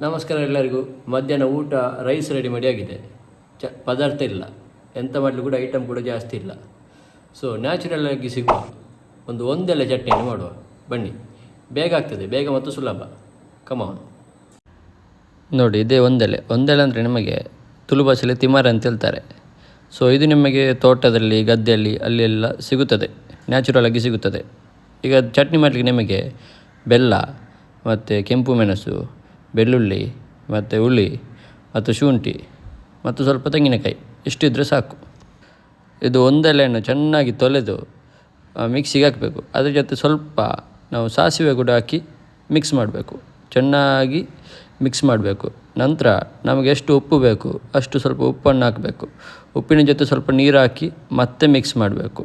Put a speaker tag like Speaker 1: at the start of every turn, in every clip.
Speaker 1: ನಮಸ್ಕಾರ ಎಲ್ಲರಿಗೂ. ಮಧ್ಯಾಹ್ನ ಊಟ ರೈಸ್ ರೆಡಿ ಮಾಡಿ ಆಗಿದೆ. ಚ, ಪದಾರ್ಥ ಇಲ್ಲ. ಎಂಥ ಮಾಡಲು ಕೂಡ ಐಟಮ್ ಕೂಡ ಜಾಸ್ತಿ ಇಲ್ಲ. ಸೊ ನ್ಯಾಚುರಲ್ ಆಗಿ ಸಿಗುವ ಒಂದು ಒಂದೆಲೆ ಚಟ್ನಿಯನ್ನು ಮಾಡುವ. ಬನ್ನಿ. ಬೇಗ ಆಗ್ತದೆ. ಬೇಗ ಮತ್ತು ಸುಲಭ. ಕಮಾನ್ ನೋಡಿ, ಇದೇ ಒಂದೆಲೆ. ಒಂದೆಲೆ ಅಂದರೆ ನಿಮಗೆ ತುಳು ತಿಮಾರ ಅಂತ ಹೇಳ್ತಾರೆ. ಸೊ ಇದು ನಿಮಗೆ ತೋಟದಲ್ಲಿ, ಗದ್ದೆಯಲ್ಲಿ ಅಲ್ಲೆಲ್ಲ ಸಿಗುತ್ತದೆ. ನ್ಯಾಚುರಲಾಗಿ ಸಿಗುತ್ತದೆ. ಈಗ ಚಟ್ನಿ ಮಾಡಲಿಕ್ಕೆ ನಿಮಗೆ ಬೆಲ್ಲ, ಮತ್ತು ಕೆಂಪು ಮೆಣಸು ಬೆಳ್ಳುಳ್ಳಿ, ಮತ್ತು ಹುಳಿ, ಮತ್ತು ಶುಂಠಿ, ಮತ್ತು ಸ್ವಲ್ಪ ತೆಂಗಿನಕಾಯಿ. ಇಷ್ಟಿದ್ರೆ ಸಾಕು. ಇದು ಒಂದೆಲೆಯನ್ನು ಚೆನ್ನಾಗಿ ತೊಳೆದು ಮಿಕ್ಸಿಗೆ ಹಾಕಬೇಕು. ಅದ್ರ ಜೊತೆ ಸ್ವಲ್ಪ ನಾವು ಸಾಸಿವೆ ಕೂಡ ಹಾಕಿ ಮಿಕ್ಸ್ ಮಾಡಬೇಕು. ಚೆನ್ನಾಗಿ ಮಿಕ್ಸ್ ಮಾಡಬೇಕು. ನಂತರ ನಮಗೆ ಎಷ್ಟು ಉಪ್ಪು ಬೇಕು, ಅಷ್ಟು ಸ್ವಲ್ಪ ಉಪ್ಪನ್ನು ಹಾಕಬೇಕು. ಉಪ್ಪಿನ ಜೊತೆ ಸ್ವಲ್ಪ ನೀರು ಹಾಕಿ ಮತ್ತೆ ಮಿಕ್ಸ್ ಮಾಡಬೇಕು.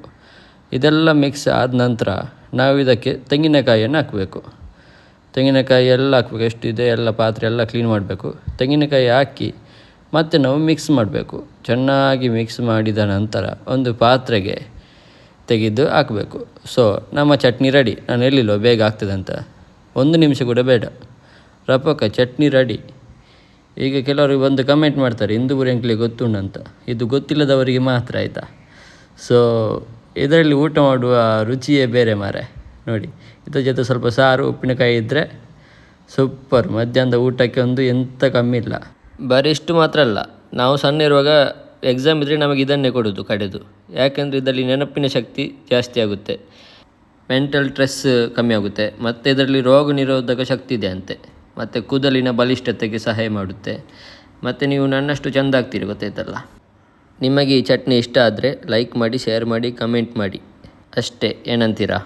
Speaker 1: ಇದೆಲ್ಲ ಮಿಕ್ಸ್ ಆದ ನಂತರ ನಾವು ಇದಕ್ಕೆ ತೆಂಗಿನಕಾಯಿಯನ್ನು ಹಾಕಬೇಕು. ತೆಂಗಿನಕಾಯಿ ಎಲ್ಲ ಹಾಕ್ಬೇಕು, ಎಷ್ಟಿದೆ ಎಲ್ಲ ಪಾತ್ರೆ ಎಲ್ಲ ಕ್ಲೀನ್ ಮಾಡಬೇಕು. ತೆಂಗಿನಕಾಯಿ ಹಾಕಿ ಮತ್ತೆ ನಾವು ಮಿಕ್ಸ್ ಮಾಡಬೇಕು. ಚೆನ್ನಾಗಿ ಮಿಕ್ಸ್ ಮಾಡಿದ ನಂತರ ಒಂದು ಪಾತ್ರೆಗೆ ತೆಗೆದು ಹಾಕಬೇಕು. ಸೊ ನಮ್ಮ ಚಟ್ನಿ ರೆಡಿ ನಾನು ಎಲ್ಲಿಲ್ಲೋ, ಬೇಗ ಆಗ್ತದೆ ಅಂತ. ಒಂದು ನಿಮಿಷ ಕೂಡ ಬೇಡ. ರಪಕ, ಚಟ್ನಿ ರೆಡಿ ಈಗ ಕೆಲವರು ಬಂದು ಕಮೆಂಟ್ ಮಾಡ್ತಾರೆ, ಇಂದು ಎಂಕ್ಲಿ ಗೊತ್ತುಂಟಂತ ಇದು ಗೊತ್ತಿಲ್ಲದವರಿಗೆ ಮಾತ್ರ ಆಯಿತಾ? ಸೊ ಇದರಲ್ಲಿ ಊಟ ಮಾಡುವ ರುಚಿಯೇ ಬೇರೆ ಮಾರೆ ನೋಡಿ, ಇದ್ರ ಜೊತೆ ಸ್ವಲ್ಪ ಸಾರು, ಉಪ್ಪಿನಕಾಯಿ ಇದ್ದರೆ ಸೂಪರ್. ಮಧ್ಯಾಹ್ನದ ಊಟಕ್ಕೆ ಒಂದು ಎಂಥ ಕಮ್ಮಿ ಇಲ್ಲ. ಬರೀ ಇಷ್ಟು ಮಾತ್ರ ಅಲ್ಲ, ನಾವು ಸಣ್ಣ ಇರುವಾಗ ಎಕ್ಸಾಮ್ ಇದ್ದರೆ ನಮಗೆ ಇದನ್ನೇ ಕೊಡೋದು, ಕಡೆದು. ಯಾಕೆಂದರೆ ಇದರಲ್ಲಿ ನೆನಪಿನ ಶಕ್ತಿ ಜಾಸ್ತಿ ಆಗುತ್ತೆ. ಮೆಂಟಲ್ ಸ್ಟ್ರೆಸ್ ಕಮ್ಮಿ ಆಗುತ್ತೆ. ಮತ್ತು ಇದರಲ್ಲಿ ರೋಗ ನಿರೋಧಕ ಶಕ್ತಿ ಇದೆ ಅಂತೆ. ಮತ್ತು ಕೂದಲಿನ ಬಲಿಷ್ಠತೆಗೆ ಸಹಾಯ ಮಾಡುತ್ತೆ. ಮತ್ತು ನೀವು ನನ್ನಷ್ಟು ಚೆಂದ ಆಗ್ತೀರಿ, ಗೊತ್ತಾಯ್ತಲ್ಲ? ನಿಮಗೆ ಈ ಚಟ್ನಿ ಇಷ್ಟ ಆದರೆ ಲೈಕ್ ಮಾಡಿ ಶೇರ್ ಮಾಡಿ ಕಮೆಂಟ್ ಮಾಡಿ. ಅಷ್ಟೇ, ಏನಂತೀರಾ?